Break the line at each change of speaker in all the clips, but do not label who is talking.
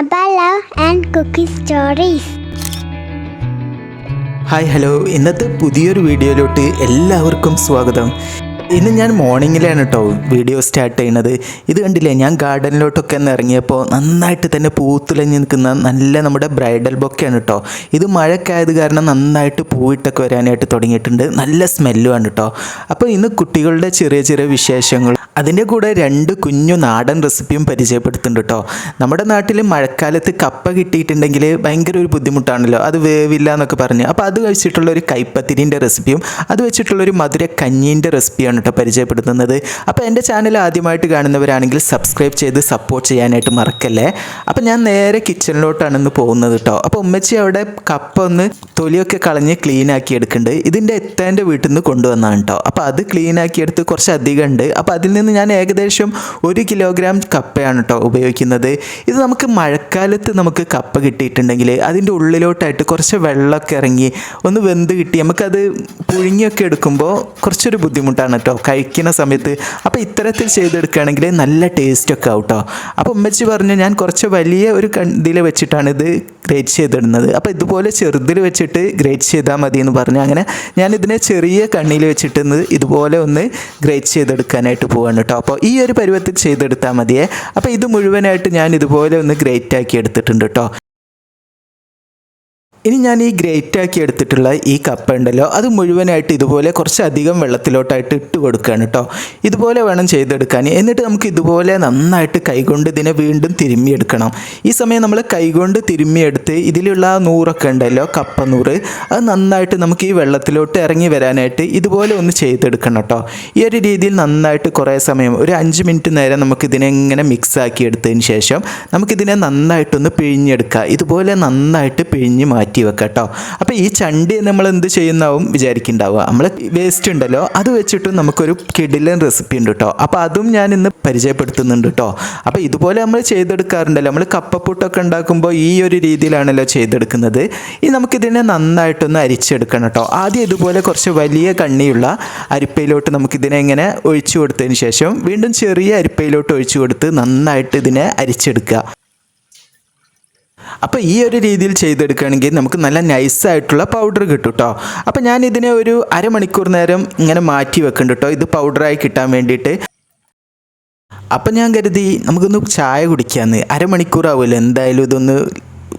Abba love and Cookie Stories.
Hi hello ഇന്നത്തെ പുതിയൊരു വീഡിയോയിലോട്ട് എല്ലാവർക്കും സ്വാഗതം ഇന്ന് ഞാൻ മോർണിംഗിലാണ് കേട്ടോ വീഡിയോ സ്റ്റാർട്ട് ചെയ്യുന്നത്. ഇത് കണ്ടില്ലേ ഞാൻ ഗാർഡനിലോട്ടൊക്കെ ഒന്ന് ഇറങ്ങിയപ്പോൾ നന്നായിട്ട് തന്നെ പൂത്തുലഞ്ഞ് നിൽക്കുന്ന നല്ല നമ്മുടെ ബ്രൈഡൽ ബൊക്കെയാണ് കേട്ടോ ഇത് മഴക്കായത് കാരണം നന്നായിട്ട് പൂവിട്ടൊക്കെ വരാനായിട്ട് തുടങ്ങിയിട്ടുണ്ട്. നല്ല സ്മെല്ലുമാണ് കേട്ടോ അപ്പോൾ ഇന്ന് കുട്ടികളുടെ ചെറിയ ചെറിയ വിശേഷങ്ങൾ. അതിന്റെ കൂടെ രണ്ട് കുഞ്ഞു നാടൻ റെസിപ്പിയും പരിചയപ്പെടുത്തുന്നുണ്ട് കേട്ടോ നമ്മുടെ നാട്ടിൽ മഴക്കാലത്ത് കപ്പ കിട്ടിയിട്ടുണ്ടെങ്കിൽ ഭയങ്കര ഒരു ബുദ്ധിമുട്ടാണല്ലോ. അത് വേവില്ല എന്നൊക്കെ പറഞ്ഞ്. അപ്പോൾ അത് കഴിച്ചിട്ടുള്ള ഒരു കൈപ്പത്തിരിന്റെ റെസിപ്പിയും അത് വെച്ചിട്ടുള്ള ഒരു മധുര കഞ്ഞീന്റെ റെസിപ്പിയാണ് കേട്ടോ പരിചയപ്പെടുത്തുന്നത്. അപ്പോൾ എന്റെ ചാനൽ ആദ്യമായിട്ട് കാണുന്നവരാണെങ്കിൽ സബ്സ്ക്രൈബ് ചെയ്ത് സപ്പോർട്ട് ചെയ്യാനായിട്ട് മറക്കല്ലേ. അപ്പോൾ ഞാൻ നേരെ കിച്ചണിലോട്ടാണ് ഇന്ന് പോകുന്നത് കേട്ടോ അപ്പോൾ ഉമ്മച്ചി അവിടെ കപ്പ ഒന്ന് തൊലിയൊക്കെ കളഞ്ഞ് ക്ലീൻ ആക്കി എടുക്കുന്നുണ്ട്. ഇതിന്റെ എത്താന്റെ വീട്ടിൽ നിന്ന് കൊണ്ടുവന്നാണ് കേട്ടോ അപ്പോൾ അത് ക്ലീൻ ആക്കി എടുത്ത് കുറച്ച് അധികം ഉണ്ട്. അപ്പോൾ അതിൽ നിന്ന് ഞാൻ ഏകദേശം ഒരു കിലോഗ്രാം കപ്പയാണ് കേട്ടോ ഉപയോഗിക്കുന്നത്. ഇത് നമുക്ക് മഴക്കാലത്ത് നമുക്ക് കപ്പ കിട്ടിയിട്ടുണ്ടെങ്കിൽ അതിന്റെ ഉള്ളിലോട്ടായിട്ട് കുറച്ച് വെള്ളമൊക്കെ ഇറങ്ങി ഒന്ന് വെന്ത് കിട്ടി. നമുക്കത് പുഴുങ്ങിയൊക്കെ എടുക്കുമ്പോൾ കുറച്ചൊരു ബുദ്ധിമുട്ടാണ് കേട്ടോ കഴിക്കുന്ന സമയത്ത്. അപ്പോൾ ഇത്തരത്തിൽ ചെയ്തെടുക്കുകയാണെങ്കിൽ നല്ല ടേസ്റ്റൊക്കെ ആവും കേട്ടോ അപ്പോൾ ഉമ്മച്ചി പറഞ്ഞു ഞാൻ കുറച്ച് വലിയ ഒരു ഇതിൽ വെച്ചിട്ടാണ് ഇത് ഗ്രേറ്റ് ചെയ്തിടുന്നത്. അപ്പോൾ ഇതുപോലെ ചെറുതിൽ വെച്ചിട്ട് ഗ്രേറ്റ് ചെയ്താൽ മതി എന്ന് പറഞ്ഞു. അങ്ങനെ ഞാൻ ഇതിനെ ചെറിയ കണ്ണിയിൽ വെച്ചിട്ട് ഇതുപോലെ ഒന്ന് ഗ്രേറ്റ് ചെയ്തെടുക്കാനായിട്ട് പോവാണ് കേട്ടോ അപ്പോൾ ഈ ഒരു പരുവത്തിൽ ചെയ്തെടുത്താൽ മതിയേ. അപ്പോൾ ഇത് മുഴുവനായിട്ട് ഞാൻ ഇതുപോലെ ഒന്ന് ഗ്രേറ്റ് ആക്കി എടുത്തിട്ടുണ്ട് കേട്ടോ ഇനി ഞാൻ ഈ ഗ്രേറ്റ് ആക്കി എടുത്തിട്ടുള്ള ഈ കപ്പ ഉണ്ടല്ലോ അത് മുഴുവനായിട്ട് ഇതുപോലെ കുറച്ചധികം വെള്ളത്തിലോട്ടായിട്ട് ഇട്ട് കൊടുക്കുകയാണ് കേട്ടോ ഇതുപോലെ വേണം ചെയ്തെടുക്കാൻ. എന്നിട്ട് നമുക്ക് ഇതുപോലെ നന്നായിട്ട് കൈകൊണ്ട് ഇതിനെ വീണ്ടും തിരുമ്മിയെടുക്കണം. ഈ സമയം നമ്മൾ കൈകൊണ്ട് തിരുമ്മിയെടുത്ത് ഇതിലുള്ള നൂറൊക്കെ ഉണ്ടല്ലോ കപ്പ നൂറ് അത് നന്നായിട്ട് നമുക്ക് ഈ വെള്ളത്തിലോട്ട് ഇറങ്ങി വരാനായിട്ട് ഇതുപോലെ ഒന്ന് ചെയ്തെടുക്കണം കേട്ടോ ഈ ഒരു രീതിയിൽ നന്നായിട്ട് കുറേ സമയം ഒരു അഞ്ച് മിനിറ്റ് നേരം നമുക്ക് ഇതിനെ ഇങ്ങനെ മിക്സ് ആക്കി എടുത്തതിന് ശേഷം നമുക്കിതിനെ നന്നായിട്ടൊന്ന് പിഴിഞ്ഞെടുക്കുക ഇതുപോലെ നന്നായിട്ട് പിഴിഞ്ഞ് മാറ്റി വെക്കുക കേട്ടോ അപ്പോൾ ഈ ചണ്ടി നമ്മൾ എന്ത് ചെയ്യുന്നാവും? വിചാരിക്കുന്നുണ്ടാവുക. നമ്മൾ വേസ്റ്റ് ഉണ്ടല്ലോ അത് വെച്ചിട്ടും നമുക്കൊരു കിടിലൻ റെസിപ്പി ഉണ്ട് കേട്ടോ അപ്പോൾ അതും ഞാൻ ഇന്ന് പരിചയപ്പെടുത്തുന്നുണ്ട് കേട്ടോ അപ്പോൾ ഇതുപോലെ നമ്മൾ ചെയ്തെടുക്കാറുണ്ടല്ലോ. നമ്മൾ കപ്പപ്പുട്ടൊക്കെ ഉണ്ടാക്കുമ്പോൾ ഈ ഒരു രീതിയിലാണല്ലോ ചെയ്തെടുക്കുന്നത്. ഈ നമുക്കിതിനെ നന്നായിട്ടൊന്ന് അരിച്ചെടുക്കണം കേട്ടോ ആദ്യം ഇതുപോലെ കുറച്ച് വലിയ കണ്ണിയുള്ള അരിപ്പയിലോട്ട് നമുക്കിതിനെ ഇങ്ങനെ ഒഴിച്ചു കൊടുത്തതിന് ശേഷം വീണ്ടും ചെറിയ അരിപ്പയിലോട്ട് ഒഴിച്ചു കൊടുത്ത് നന്നായിട്ട് ഇതിനെ അരിച്ചെടുക്കുക. അപ്പോൾ ഈ ഒരു രീതിയിൽ ചെയ്തെടുക്കുകയാണെങ്കിൽ നമുക്ക് നല്ല നൈസായിട്ടുള്ള പൗഡർ കിട്ടും കേട്ടോ അപ്പോൾ ഞാൻ ഇതിനെ ഒരു അരമണിക്കൂർ നേരം ഇങ്ങനെ മാറ്റി വെക്കുന്നുണ്ട് കേട്ടോ ഇത് പൗഡറായി കിട്ടാൻ വേണ്ടിയിട്ട്. അപ്പം ഞാൻ കരുതി നമുക്കൊന്ന് ചായ കുടിക്കാമെന്ന് അരമണിക്കൂറാവില്ല എന്തായാലും ഇതൊന്ന്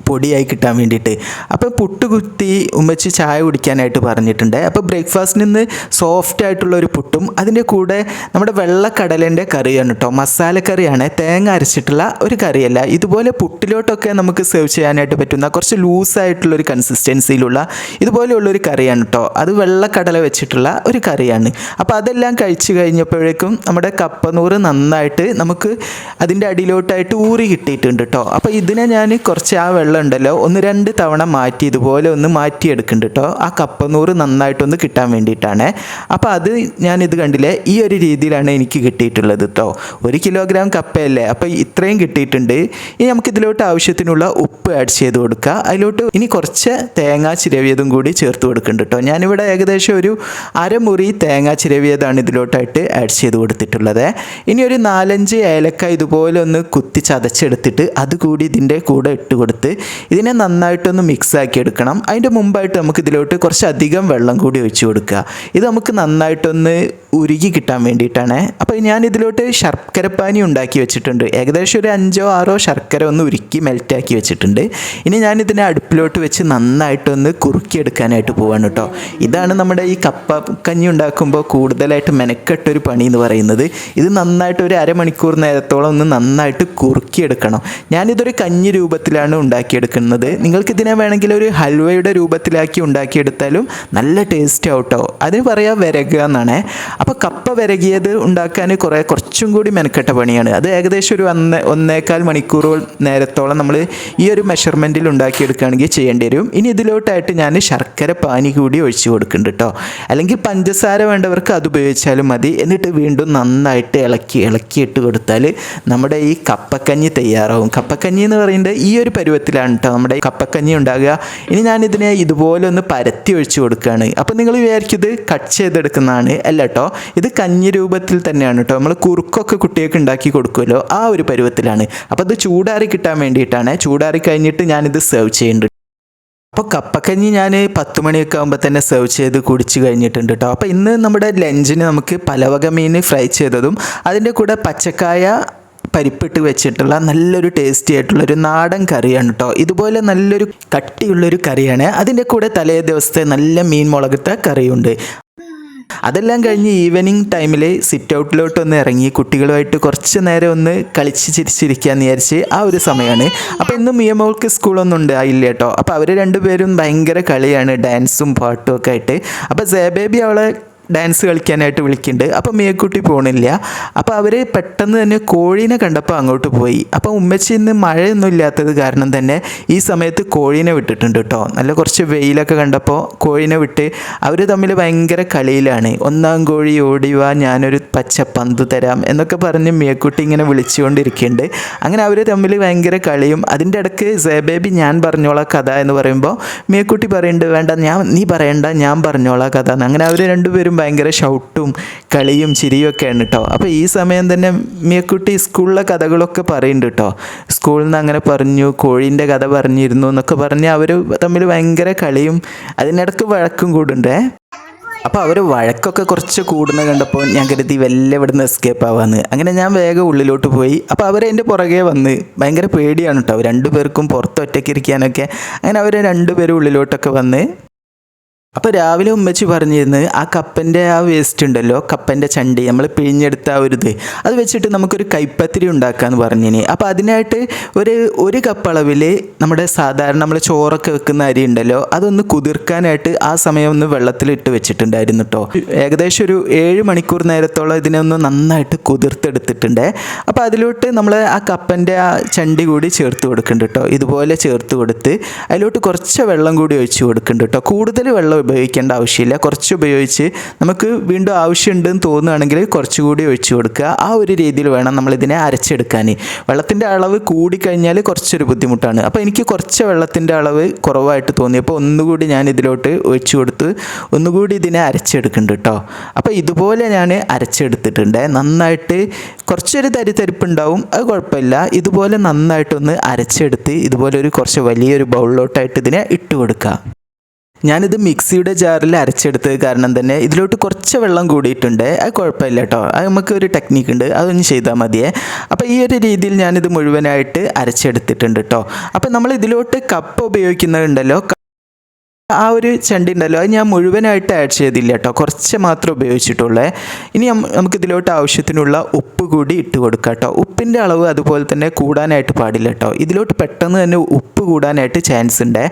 പൊടിയായി കിട്ടാൻ വേണ്ടിയിട്ട്. അപ്പോൾ പുട്ട് കുത്തി ഉമ്മച്ച് ചായ കുടിക്കാനായിട്ട് പറഞ്ഞിട്ടുണ്ട്. അപ്പോൾ ബ്രേക്ക്ഫാസ്റ്റിൽ നിന്ന് സോഫ്റ്റ് ആയിട്ടുള്ള ഒരു പുട്ടും അതിന്റെ കൂടെ നമ്മുടെ വെള്ളക്കടലേന്റെ കറിയാണ് കേട്ടോ മസാലക്കറിയാണ് തേങ്ങ അരച്ചിട്ടുള്ള ഒരു കറിയല്ല. ഇതുപോലെ പുട്ടിലോട്ടൊക്കെ നമുക്ക് സെർവ് ചെയ്യാനായിട്ട് പറ്റുന്ന കുറച്ച് ലൂസായിട്ടുള്ള ഒരു കൺസിസ്റ്റൻസിയിലുള്ള ഇതുപോലെയുള്ളൊരു കറിയാണ് കേട്ടോ അത് വെള്ളക്കടല വെച്ചിട്ടുള്ള ഒരു കറിയാണ്. അപ്പോൾ അതെല്ലാം കഴിച്ചു കഴിഞ്ഞപ്പോഴേക്കും നമ്മുടെ കപ്പനൂറ് നന്നായിട്ട് നമുക്ക് അതിന്റെ അടിയിലോട്ടായിട്ട് ഊറി കിട്ടിയിട്ടുണ്ട് കേട്ടോ അപ്പോൾ ഇതിനെ ഞാൻ കുറച്ച് ആ വെള്ളം ഉണ്ടല്ലോ ഒന്ന് രണ്ട് തവണ മാറ്റി ഇതുപോലെ ഒന്ന് മാറ്റിയെടുക്കുന്നുണ്ട് കേട്ടോ ആ കപ്പനൂറ് നന്നായിട്ടൊന്ന് കിട്ടാൻ വേണ്ടിയിട്ടാണ്. അപ്പോൾ അത് ഞാനിത് കണ്ടില്ലേ ഈ ഒരു രീതിയിലാണ് എനിക്ക് കിട്ടിയിട്ടുള്ളത് കേട്ടോ ഒരു കിലോഗ്രാം കപ്പയല്ലേ അപ്പോൾ ഇത്രയും കിട്ടിയിട്ടുണ്ട്. ഇനി നമുക്ക് ഇതിലോട്ട് ആവശ്യത്തിനുള്ള ഉപ്പ് ആഡ് ചെയ്ത് കൊടുക്കുക. അതിലോട്ട് ഇനി കുറച്ച് തേങ്ങ ചിരവിയതും കൂടി ചേർത്ത് കൊടുക്കുന്നുണ്ട് കേട്ടോ ഞാനിവിടെ ഏകദേശം ഒരു അരമുറി തേങ്ങ ചിരവിയതാണ് ഇതിലോട്ടായിട്ട് ആഡ് ചെയ്ത് കൊടുത്തിട്ടുള്ളത്. ഇനി ഒരു നാലഞ്ച് ഏലക്ക ഇതുപോലെ ഒന്ന് കുത്തി ചതച്ചെടുത്തിട്ട് അതുകൂടി ഇതിന്റെ കൂടെ ഇട്ട് കൊടുത്ത് ഇതിനെ നന്നായിട്ടൊന്ന് മിക്സ് ആക്കി എടുക്കണം. അതിന്റെ മുമ്പായിട്ട് നമുക്ക് ഇതിലോട്ട് കുറച്ച് അധികം വെള്ളം കൂടി ഒഴിച്ചു കൊടുക്കുക. ഇത് നമുക്ക് നന്നായിട്ടൊന്ന് ഉരുകി കിട്ടാൻ വേണ്ടിയിട്ടാണ്. അപ്പോൾ ഞാൻ ഇതിലോട്ട് ശർക്കരപ്പാനി ഉണ്ടാക്കി വെച്ചിട്ടുണ്ട്. ഏകദേശം ഒരു അഞ്ചോ ആറോ ശർക്കര ഒന്ന് ഉരുക്കി മെൽറ്റാക്കി വെച്ചിട്ടുണ്ട്. ഇനി ഞാൻ ഇതിനെ അടുപ്പിലോട്ട് വെച്ച് നന്നായിട്ടൊന്ന് കുറുക്കിയെടുക്കാനായിട്ട് പോവാണ് കേട്ടോ. ഇതാണ് നമ്മുടെ ഈ കപ്പ കഞ്ഞി ഉണ്ടാക്കുമ്പോൾ കൂടുതലായിട്ട് മെനക്കെട്ടൊരു പണി എന്ന് പറയുന്നത്. ഇത് നന്നായിട്ട് ഒരു അരമണിക്കൂർ നേരത്തോളം ഒന്ന് നന്നായിട്ട് കുറുക്കിയെടുക്കണം. ഞാനിതൊരു കഞ്ഞി രൂപത്തിലാണ് ഉണ്ടാക്കിയെടുക്കുന്നത്. നിങ്ങൾക്ക് ഇതിനെ വേണമെങ്കിൽ ഒരു ഹൽവയുടെ രൂപത്തിലാക്കി ഉണ്ടാക്കിയെടുത്താലും നല്ല ടേസ്റ്റ് ആവട്ടോ അതിന് പറയാം വിരകുക എന്നാണ്. അപ്പോൾ കപ്പ വിരകിയത് ഉണ്ടാക്കാൻ കുറേ കുറച്ചും കൂടി മെനക്കെട്ട പണിയാണ്. അത് ഏകദേശം ഒരു ഒന്ന് ഒന്നേക്കാൽ മണിക്കൂറോ നേരത്തോളം നമ്മൾ ഈ ഒരു മെഷർമെന്റിൽ ഉണ്ടാക്കിയെടുക്കുകയാണെങ്കിൽ ചെയ്യേണ്ടി വരും. ഇനി ഇതിലോട്ടായിട്ട് ഞാൻ ശർക്കര പാനി കൂടി ഒഴിച്ചു കൊടുക്കുന്നുണ്ട് കേട്ടോ. അല്ലെങ്കിൽ പഞ്ചസാര വേണ്ടവർക്ക് അത് ഉപയോഗിച്ചാലും മതി. എന്നിട്ട് വീണ്ടും നന്നായിട്ട് ഇളക്കി ഇളക്കിയിട്ട് കൊടുത്താൽ നമ്മുടെ ഈ കപ്പക്കഞ്ഞി തയ്യാറാവും. കപ്പക്കഞ്ഞി എന്ന് പറയുന്നത് ഈ ഒരു പരുവത്തിലാണ് കേട്ടോ നമ്മുടെ കപ്പക്കഞ്ഞി ഉണ്ടാകുക. ഇനി ഞാനിതിനെ ഇതുപോലെ ഒന്ന് പരത്തി ഒഴിച്ചു കൊടുക്കുകയാണ്. അപ്പോൾ നിങ്ങൾ വിചാരിക്കും ഇത് കട്ട് ചെയ്തെടുക്കുന്നതാണ്. അല്ല കേട്ടോ ഇത് കഞ്ഞി രൂപത്തിൽ തന്നെയാണ് കേട്ടോ. നമ്മൾ കുറുക്കൊക്കെ കുട്ടികൾക്ക് ഉണ്ടാക്കി കൊടുക്കുമല്ലോ. ആ ഒരു പരുവത്തിലാണ്. അപ്പോൾ അത് ചൂടാറി കിട്ടാൻ വേണ്ടിയിട്ടാണ്. ചൂടാറി കഴിഞ്ഞിട്ട് ഞാനിത് സെർവ് ചെയ്യുന്നുണ്ട്. അപ്പോൾ കപ്പക്കഞ്ഞി ഞാൻ പത്ത് മണിയൊക്കെ ആകുമ്പോൾ തന്നെ സെർവ് ചെയ്ത് കുടിച്ച് കഴിഞ്ഞിട്ടുണ്ട് കേട്ടോ. അപ്പോൾ ഇന്ന് നമ്മുടെ ലഞ്ചിന് നമുക്ക് പലവക മീൻ ഫ്രൈ ചെയ്തതും അതിന്റെ കൂടെ പച്ചക്കായ പരിപ്പിട്ട് വെച്ചിട്ടുള്ള നല്ലൊരു ടേസ്റ്റി ആയിട്ടുള്ള ഒരു നാടൻ കറിയാണ് കേട്ടോ. ഇതുപോലെ നല്ലൊരു കട്ടിയുള്ളൊരു കറിയാണ്. അതിന്റെ കൂടെ തലേ ദിവസത്തെ നല്ല മീൻ മുളകത്തെ കറിയുണ്ട്. അതെല്ലാം കഴിഞ്ഞ് ഈവനിങ് ടൈമിൽ സിറ്റ് ഔട്ടിലോട്ട് ഒന്ന് ഇറങ്ങി കുട്ടികളുമായിട്ട് കുറച്ച് നേരം ഒന്ന് കളിച്ച് ചിരിച്ചിരിക്കാന്ന് വിചാരിച്ച് ആ ഒരു സമയമാണ് അപ്പോൾ ഇന്ന് മിയമോൾക്ക് സ്കൂളൊന്നും ഉണ്ട് ഇല്ല കേട്ടോ. അപ്പോൾ അവർ രണ്ടുപേരും ഭയങ്കര കളിയാണ് ഡാൻസും പാട്ടും ഒക്കെ ആയിട്ട്. അപ്പോൾ സേബേബി അവളെ ഡാൻസ് കളിക്കാനായിട്ട് വിളിക്കുന്നുണ്ട്. അപ്പോൾ മേക്കുട്ടി പോണില്ല. അപ്പോൾ അവർ പെട്ടെന്ന് തന്നെ കോഴീനെ കണ്ടപ്പോൾ അങ്ങോട്ട് പോയി. അപ്പോൾ ഉമ്മച്ചി ഇന്ന് മഴയൊന്നും ഇല്ലാത്തത് കാരണം തന്നെ ഈ സമയത്ത് കോഴീനെ വിട്ടിട്ടുണ്ട് കേട്ടോ. നല്ല കുറച്ച് വെയിലൊക്കെ കണ്ടപ്പോൾ കോഴീനെ വിട്ട് അവർ തമ്മിൽ ഭയങ്കര കളിയിലാണ്. ഒന്നാം കോഴി ഓടിവാ ഞാനൊരു പച്ച പന്ത് തരാം എന്നൊക്കെ പറഞ്ഞ് മിയക്കുട്ടി ഇങ്ങനെ വിളിച്ചുകൊണ്ടിരിക്കുന്നുണ്ട്. അങ്ങനെ അവർ തമ്മിൽ ഭയങ്കര കളിയും. അതിന്റെ ഇടയ്ക്ക് സേബേബി ഞാൻ പറഞ്ഞോളാം കഥ എന്ന് പറയുമ്പോൾ മിയക്കുട്ടി പറയുന്നുണ്ട് വേണ്ട ഞാൻ നീ പറയണ്ട ഞാൻ പറഞ്ഞോളാം കഥ അങ്ങനെ അവർ രണ്ടുപേരും ഭയങ്കര ഷൗട്ടും കളിയും ചിരിയും ഒക്കെയാണ് കേട്ടോ അപ്പോൾ ഈ സമയം തന്നെ മിയക്കുട്ടി സ്കൂളിലെ കഥകളൊക്കെ പറയുന്നുണ്ട് കേട്ടോ സ്കൂളിൽ നിന്ന് അങ്ങനെ പറഞ്ഞു കോഴീന്റെ കഥ പറഞ്ഞിരുന്നു എന്നൊക്കെ പറഞ്ഞ് അവർ തമ്മിൽ ഭയങ്കര കളിയും അതിനിടയ്ക്ക് വഴക്കും കൂടുണ്ടേ അപ്പോൾ അവർ വഴക്കൊക്കെ കുറച്ച് കൂടുന്ന കണ്ടപ്പോൾ ഞാൻ കരുതി വല്ല ഇവിടുന്ന് എസ്കേപ്പ് ആവാന്ന്. അങ്ങനെ ഞാൻ വേഗം ഉള്ളിലോട്ട് പോയി. അപ്പോൾ അവർ എന്റെ പുറകെ വന്ന് ഭയങ്കര പേടിയാണ് കേട്ടോ രണ്ടുപേർക്കും പുറത്ത് ഒറ്റയ്ക്ക് ഇരിക്കാനൊക്കെ. അങ്ങനെ അവർ രണ്ടുപേരും ഉള്ളിലോട്ടൊക്കെ വന്ന് അപ്പോൾ രാവിലെ ഉമ്മച്ചി പറഞ്ഞിരുന്നു ആ കപ്പന്റെ ആ വേസ്റ്റ് ഉണ്ടല്ലോ കപ്പന്റെ ചണ്ടി നമ്മൾ പിഴിഞ്ഞെടുത്ത ആ ഒരു ഇത് അത് വെച്ചിട്ട് നമുക്കൊരു കൈപ്പത്തിരി ഉണ്ടാക്കാമെന്ന് പറഞ്ഞിനി. അപ്പോൾ അതിനായിട്ട് ഒരു ഒരു കപ്പ് അളവിൽ നമ്മുടെ സാധാരണ നമ്മൾ ചോറൊക്കെ വെക്കുന്ന അരി ഉണ്ടല്ലോ അതൊന്ന് കുതിർക്കാനായിട്ട് ആ സമയം ഒന്ന് വെള്ളത്തിലിട്ട് വെച്ചിട്ടുണ്ടായിരുന്നു കേട്ടോ ഏകദേശം ഒരു ഏഴ് മണിക്കൂർ നേരത്തോളം ഇതിനെ ഒന്ന് നന്നായിട്ട് കുതിർത്തെടുത്തിട്ടുണ്ട്. അപ്പോൾ അതിലോട്ട് നമ്മൾ ആ കപ്പന്റെ ആ ചണ്ടി കൂടി ചേർത്ത് കൊടുക്കുന്നുണ്ട് കേട്ടോ ഇതുപോലെ ചേർത്ത് കൊടുത്ത് അതിലോട്ട് കുറച്ച് വെള്ളം കൂടി ഒഴിച്ച് കൊടുക്കുന്നുണ്ട് കേട്ടോ കൂടുതൽ വെള്ളം ഉപയോഗിക്കേണ്ട ആവശ്യമില്ല. കുറച്ച് ഉപയോഗിച്ച് നമുക്ക് വീണ്ടും ആവശ്യമുണ്ടെന്ന് തോന്നുകയാണെങ്കിൽ കുറച്ചുകൂടി ഒഴിച്ച് കൊടുക്കുക. ആ ഒരു രീതിയിൽ വേണം നമ്മളിതിനെ അരച്ചെടുക്കാൻ വെള്ളത്തിന്റെ അളവ് കൂടിക്കഴിഞ്ഞാൽ കുറച്ചൊരു ബുദ്ധിമുട്ടാണ്. അപ്പോൾ എനിക്ക് കുറച്ച് വെള്ളത്തിന്റെ അളവ് കുറവായിട്ട് തോന്നി. അപ്പോൾ ഒന്നുകൂടി ഞാൻ ഇതിലോട്ട് ഒഴിച്ചു കൊടുത്ത് ഒന്നുകൂടി ഇതിനെ അരച്ചെടുക്കുന്നുണ്ട് കേട്ടോ. അപ്പോൾ ഇതുപോലെ ഞാൻ അരച്ചെടുത്തിട്ടുണ്ട്. നന്നായിട്ട് കുറച്ചൊരു തരിത്തരിപ്പുണ്ടാവും അത് കുഴപ്പമില്ല. ഇതുപോലെ നന്നായിട്ടൊന്ന് അരച്ചെടുത്ത് ഇതുപോലെ ഒരു കുറച്ച് വലിയൊരു ബൗളിലോട്ടായിട്ട് ഇതിനെ ഇട്ട് കൊടുക്കുക. ഞാനിത് മിക്സിയുടെ ജാറിൽ അരച്ചെടുത്തത് കാരണം തന്നെ ഇതിലോട്ട് കുറച്ച് വെള്ളം കൂടിയിട്ടുണ്ട്. അത് കുഴപ്പമില്ല കേട്ടോ. അത് നമുക്ക് ഒരു ടെക്നിക്ക് ഉണ്ട്. അതൊന്ന് ചെയ്താൽ മതിയേ. അപ്പോൾ ഈ ഒരു രീതിയിൽ ഞാനിത് മുഴുവനായിട്ട് അരച്ചെടുത്തിട്ടുണ്ട് കേട്ടോ. അപ്പോൾ നമ്മൾ ഇതിലോട്ട് കപ്പ് ഉപയോഗിക്കുന്നുണ്ടല്ലോ ആ ഒരു ചണ്ടി ഉണ്ടല്ലോ അത് ഞാൻ മുഴുവനായിട്ട് ആഡ് ചെയ്തില്ല കേട്ടോ കുറച്ച് മാത്രം ഉപയോഗിച്ചിട്ടുള്ളേ. ഇനി നമുക്ക് ഇതിലോട്ട് ആവശ്യത്തിനുള്ള ഉപ്പ് കൂടി ഇട്ട് കൊടുക്കാം കേട്ടോ ഉപ്പിന്റെ അളവ് അതുപോലെ തന്നെ കൂടാനായിട്ട് പാടില്ല കേട്ടോ ഇതിലോട്ട് പെട്ടെന്ന് തന്നെ ഉപ്പ് കൂടാനായിട്ട് ചാൻസ് ഉണ്ട്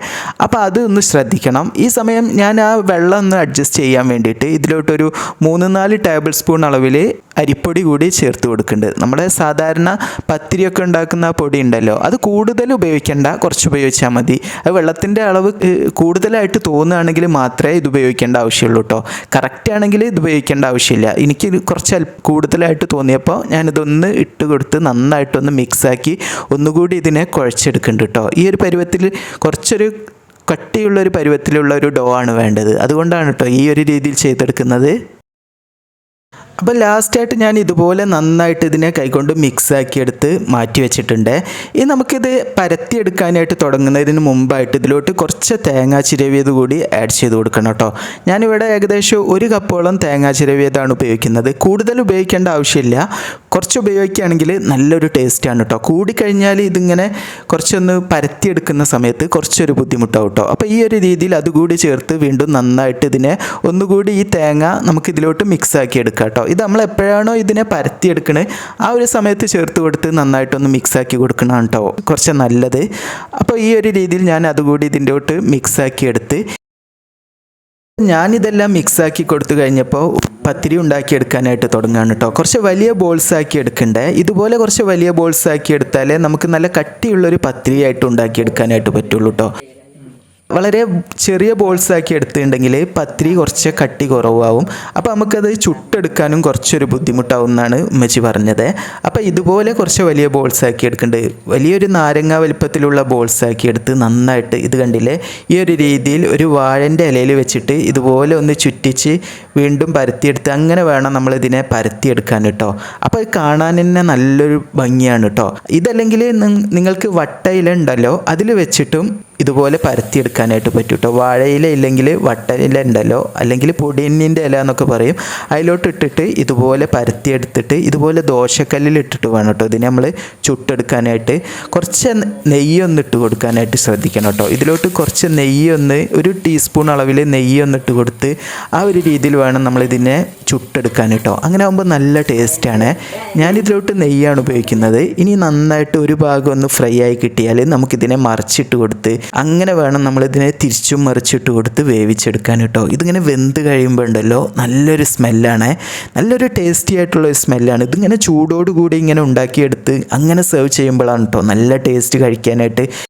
അപ്പോൾ അത് ഒന്ന് ശ്രദ്ധിക്കണം. ഈ സമയം ഞാൻ ആ വെള്ളം ഒന്ന് അഡ്ജസ്റ്റ് ചെയ്യാൻ വേണ്ടിയിട്ട് ഇതിലോട്ടൊരു മൂന്ന് നാല് ടേബിൾ സ്പൂൺ അളവിൽ അരിപ്പൊടി കൂടി ചേർത്ത് കൊടുക്കേണ്ടത് നമ്മുടെ സാധാരണ പത്തിരിയൊക്കെ ഉണ്ടാക്കുന്ന പൊടി ഉണ്ടല്ലോ അത് കൂടുതൽ ഉപയോഗിക്കേണ്ട കുറച്ച് ഉപയോഗിച്ചാൽ മതി. അത് വെള്ളത്തിന്റെ അളവ് കൂടുതലായിട്ട് തോന്നുകയാണെങ്കിൽ മാത്രമേ ഇത് ഉപയോഗിക്കേണ്ട ആവശ്യമുള്ളൂ കേട്ടോ കറക്റ്റ് ആണെങ്കിൽ ഇത് ഉപയോഗിക്കേണ്ട ആവശ്യമില്ല. എനിക്ക് കുറച്ച് കൂടുതലായിട്ട് തോന്നിയപ്പോൾ ഞാനിതൊന്ന് ഇട്ട് കൊടുത്ത് നന്നായിട്ടൊന്ന് മിക്സാക്കി ഒന്നുകൂടി ഇതിനെ കുഴച്ചെടുക്കുന്നുണ്ട് കേട്ടോ ഈ ഒരു പരുവത്തിൽ കുറച്ചൊരു കട്ടിയുള്ള ഒരു പരുവത്തിലുള്ള ഒരു ഡോ ആണ് വേണ്ടത്. അതുകൊണ്ടാണ് കേട്ടോ ഈ ഒരു രീതിയിൽ ചെയ്തെടുക്കുന്നത്. അപ്പോൾ ലാസ്റ്റായിട്ട് ഞാൻ ഇതുപോലെ നന്നായിട്ട് ഇതിനെ കൈകൊണ്ട് മിക്സ് ആക്കിയെടുത്ത് മാറ്റി വെച്ചിട്ടുണ്ട്. ഇനി നമുക്കിത് പരത്തിയെടുക്കാനായിട്ട് തുടങ്ങുന്നതിന് മുമ്പായിട്ട് ഇതിലോട്ട് കുറച്ച് തേങ്ങാ ചിരവിയത് കൂടി ആഡ് ചെയ്ത് കൊടുക്കണം കേട്ടോ. ഞാനിവിടെ ഏകദേശം ഒരു കപ്പോളം തേങ്ങാ ചിരവിയതാണ് ഉപയോഗിക്കുന്നത്. കൂടുതൽ ഉപയോഗിക്കേണ്ട ആവശ്യമില്ല. കുറച്ച് ഉപയോഗിക്കുകയാണെങ്കിൽ നല്ലൊരു ടേസ്റ്റാണ് കേട്ടോ. കൂടിക്കഴിഞ്ഞാൽ ഇതിങ്ങനെ കുറച്ചൊന്ന് പരത്തിയെടുക്കുന്ന സമയത്ത് കുറച്ചൊരു ബുദ്ധിമുട്ടാവും കേട്ടോ. അപ്പോൾ ഈ ഒരു രീതിയിൽ അതുകൂടി ചേർത്ത് വീണ്ടും നന്നായിട്ട് ഇതിനെ ഒന്നുകൂടി ഈ തേങ്ങ നമുക്ക് ഇതിലോട്ട് മിക്സ് ആക്കി എടുക്കാം കേട്ടോ. ഇത് നമ്മൾ എപ്പോഴാണോ ഇതിനെ പരത്തിയെടുക്കണേ ആ ഒരു സമയത്ത് ചേർത്ത് കൊടുത്ത് നന്നായിട്ടൊന്ന് മിക്സ് ആക്കി കൊടുക്കണം കേട്ടോ കുറച്ച് നല്ലത്. അപ്പോൾ ഈ ഒരു രീതിയിൽ ഞാൻ അതുകൂടി ഇതിന്റെ തൊട്ട് മിക്സ് ആക്കി എടുത്ത് ഞാനിതെല്ലാം മിക്സ് ആക്കി കൊടുത്തു കഴിഞ്ഞപ്പോൾ പത്തിരി ഉണ്ടാക്കിയെടുക്കാനായിട്ട് തുടങ്ങുകയാണ് കേട്ടോ കുറച്ച് വലിയ ബോൾസ് ആക്കി എടുക്കണ്ടേ. ഇതുപോലെ കുറച്ച് വലിയ ബോൾസ് ആക്കി എടുത്താലേ നമുക്ക് നല്ല കട്ടിയുള്ളൊരു പത്തിരിയായിട്ട് ഉണ്ടാക്കിയെടുക്കാനായിട്ട് പറ്റുള്ളൂ കേട്ടോ വളരെ ചെറിയ ബോൾസ് ആക്കി എടുത്തിട്ടുണ്ടെങ്കിൽ പത്തിരി കുറച്ച് കട്ടി കുറവാകും അപ്പോൾ നമുക്കത് ചുട്ടെടുക്കാനും കുറച്ചൊരു ബുദ്ധിമുട്ടാവും എന്നാണ് ഉമ്മച്ചി പറഞ്ഞത്. അപ്പോൾ ഇതുപോലെ കുറച്ച് വലിയ ബോൾസ് ആക്കി എടുക്കേണ്ടത് വലിയൊരു നാരങ്ങ വലിപ്പത്തിലുള്ള ബോൾസ് ആക്കി എടുത്ത് നന്നായിട്ട് ഇത് കണ്ടില്ലേ? ഈ ഒരു രീതിയിൽ ഒരു വാഴന്റെ ഇലയിൽ വെച്ചിട്ട് ഇതുപോലെ ഒന്ന് ചുറ്റിച്ച് വീണ്ടും പരത്തിയെടുത്ത് അങ്ങനെ വേണം നമ്മളിതിനെ പരത്തിയെടുക്കാൻ കേട്ടോ. അപ്പോൾ കാണാൻ തന്നെ നല്ലൊരു ഭംഗിയാണ് കേട്ടോ. ഇതല്ലെങ്കിൽ നിങ്ങൾക്ക് വട്ടയില ഉണ്ടല്ലോ അതിൽ വെച്ചിട്ടും ഇതുപോലെ പരത്തിയെടുക്കാനായിട്ട് പറ്റും കേട്ടോ വാഴയില ഇല്ലെങ്കിൽ വട്ടയില ഉണ്ടല്ലോ? അല്ലെങ്കിൽ പൊടിയന്നിന്റെ ഇല എന്നൊക്കെ പറയും. അതിലോട്ട് ഇട്ടിട്ട് ഇതുപോലെ പരത്തിയെടുത്തിട്ട് ഇതുപോലെ ദോശക്കല്ലിൽ ഇട്ടിട്ട് വേണം കേട്ടോ. ഇതിനെ നമ്മൾ ചുട്ടെടുക്കാനായിട്ട്. കുറച്ച് നെയ്യൊന്ന് ഇട്ട് കൊടുക്കാനായിട്ട് ശ്രദ്ധിക്കണം കേട്ടോ. ഇതിലോട്ട് കുറച്ച് നെയ്യൊന്ന് ഒരു ടീസ്പൂൺ അളവിൽ നെയ്യൊന്ന് ഇട്ട് കൊടുത്ത് ആ ഒരു രീതിയിൽ വേണം നമ്മൾ ഇതിനെ ചുട്ടെടുക്കാൻ കേട്ടോ. അങ്ങനെ ആകുമ്പോൾ നല്ല ടേസ്റ്റാണ് ഞാനിതിലോട്ട് നെയ്യാണ് ഉപയോഗിക്കുന്നത്. ഇനി നന്നായിട്ട് ഒരു ഭാഗം ഒന്ന് ഫ്രൈ ആയി കിട്ടിയാൽ നമുക്കിതിനെ മറിച്ചിട്ട് കൊടുത്ത് അങ്ങനെ വേണം നമ്മളിതിനെ തിരിച്ചും മറിച്ചിട്ട് കൊടുത്ത് വേവിച്ചെടുക്കാൻ കേട്ടോ. ഇതിങ്ങനെ വെന്ത് കഴിയുമ്പോൾ ഉണ്ടല്ലോ നല്ലൊരു സ്മെല്ലാണ്. നല്ലൊരു ടേസ്റ്റി ആയിട്ടുള്ള ഒരു സ്മെല്ലാണ്. ഇതിങ്ങനെ ചൂടോടുകൂടി ഇങ്ങനെ ഉണ്ടാക്കിയെടുത്ത് അങ്ങനെ സെർവ് ചെയ്യുമ്പോഴാണ് കേട്ടോ നല്ല ടേസ്റ്റ് കഴിക്കാനായിട്ട്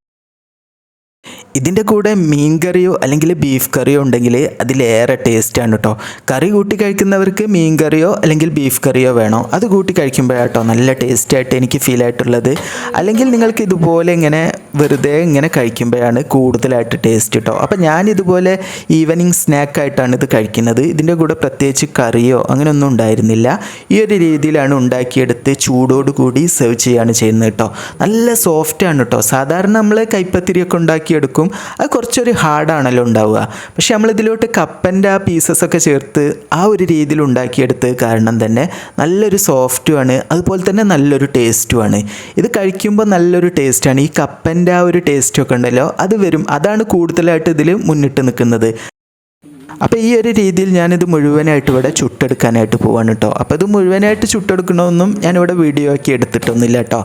ഇതിന്റെ കൂടെ മീൻ കറിയോ അല്ലെങ്കിൽ ബീഫ് കറിയോ ഉണ്ടെങ്കിൽ അതിലേറെ ടേസ്റ്റാണ് കേട്ടോ കറി കൂട്ടി കഴിക്കുന്നവർക്ക് മീൻ കറിയോ അല്ലെങ്കിൽ ബീഫ് കറിയോ വേണോ? അത് കൂട്ടി കഴിക്കുമ്പോഴാട്ടോ നല്ല ടേസ്റ്റായിട്ട് എനിക്ക് ഫീൽ ആയിട്ടുള്ളത്. അല്ലെങ്കിൽ നിങ്ങൾക്ക് ഇതുപോലെ ഇങ്ങനെ വെറുതെ ഇങ്ങനെ കഴിക്കുമ്പോഴാണ് കൂടുതലായിട്ട് ടേസ്റ്റ് കേട്ടോ അപ്പോൾ ഞാൻ ഇതുപോലെ ഈവനിങ് സ്നാക്കായിട്ടാണ് ഇത് കഴിക്കുന്നത്. ഇതിന്റെ കൂടെ പ്രത്യേകിച്ച് കറിയോ അങ്ങനെയൊന്നും ഉണ്ടായിരുന്നില്ല. ഈ ഒരു രീതിയിലാണ് ഉണ്ടാക്കിയെടുത്ത് ചൂടോട് കൂടി സെർവ് ചെയ്യുകയാണ് ചെയ്യുന്നത് കേട്ടോ നല്ല സോഫ്റ്റാണ് കേട്ടോ സാധാരണ നമ്മൾ കൈപ്പത്തിരിയൊക്കെ ഉണ്ടാക്കിയെടുക്കും. അത് കുറച്ചൊരു ഹാർഡാണല്ലോ ഉണ്ടാവുക. പക്ഷേ നമ്മളിതിലോട്ട് കപ്പന്റെ ആ പീസസ് ഒക്കെ ചേർത്ത് ആ ഒരു രീതിയിൽ ഉണ്ടാക്കിയെടുത്ത് കാരണം തന്നെ നല്ലൊരു സോഫ്റ്റുമാണ് അതുപോലെ തന്നെ നല്ലൊരു ടേസ്റ്റുമാണ് ഇത് കഴിക്കുമ്പോൾ നല്ലൊരു ടേസ്റ്റാണ് ഈ കപ്പന്റെ ആ ഒരു ടേസ്റ്റൊക്കെ ഉണ്ടല്ലോ അത് വരും. അതാണ് കൂടുതലായിട്ട് ഇതിൽ മുന്നിട്ട് നിൽക്കുന്നത്. അപ്പോൾ ഈ ഒരു രീതിയിൽ ഞാനിത് മുഴുവനായിട്ട് ഇവിടെ ചുട്ടെടുക്കാനായിട്ട് പോവാണ് കേട്ടോ. അപ്പോൾ ഇത് മുഴുവനായിട്ട് ചുട്ടെടുക്കണമെന്നും ഞാനിവിടെ വീഡിയോ ആക്കി എടുത്തിട്ടൊന്നുമില്ല കേട്ടോ.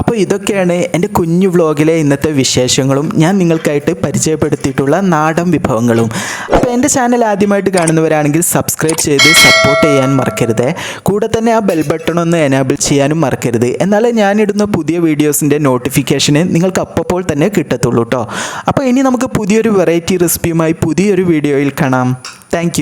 അപ്പോൾ ഇതൊക്കെയാണ് എന്റെ കുഞ്ഞു വ്ളോഗിലെ ഇന്നത്തെ വിശേഷങ്ങളും. ഞാൻ നിങ്ങൾക്കായിട്ട് പരിചയപ്പെടുത്തിയിട്ടുള്ള നാടൻ വിഭവങ്ങളും. അപ്പോൾ എന്റെ ചാനൽ ആദ്യമായിട്ട് കാണുന്നവരാണെങ്കിൽ സബ്സ്ക്രൈബ് ചെയ്ത് സപ്പോർട്ട് ചെയ്യാൻ മറക്കരുത്. കൂടെ തന്നെ ആ ബെൽ ബട്ടൺ ഒന്ന് എനാബിൾ ചെയ്യാനും മറക്കരുത്. എന്നാലേ ഞാനിടുന്ന പുതിയ വീഡിയോസിന്റെ നോട്ടിഫിക്കേഷന് നിങ്ങൾക്ക് അപ്പോൾ തന്നെ കിട്ടത്തുള്ളൂ കേട്ടോ അപ്പോൾ ഇനി നമുക്ക് പുതിയൊരു വെറൈറ്റി റെസിപ്പിയുമായി പുതിയൊരു വീഡിയോയിൽ കാണാം. താങ്ക്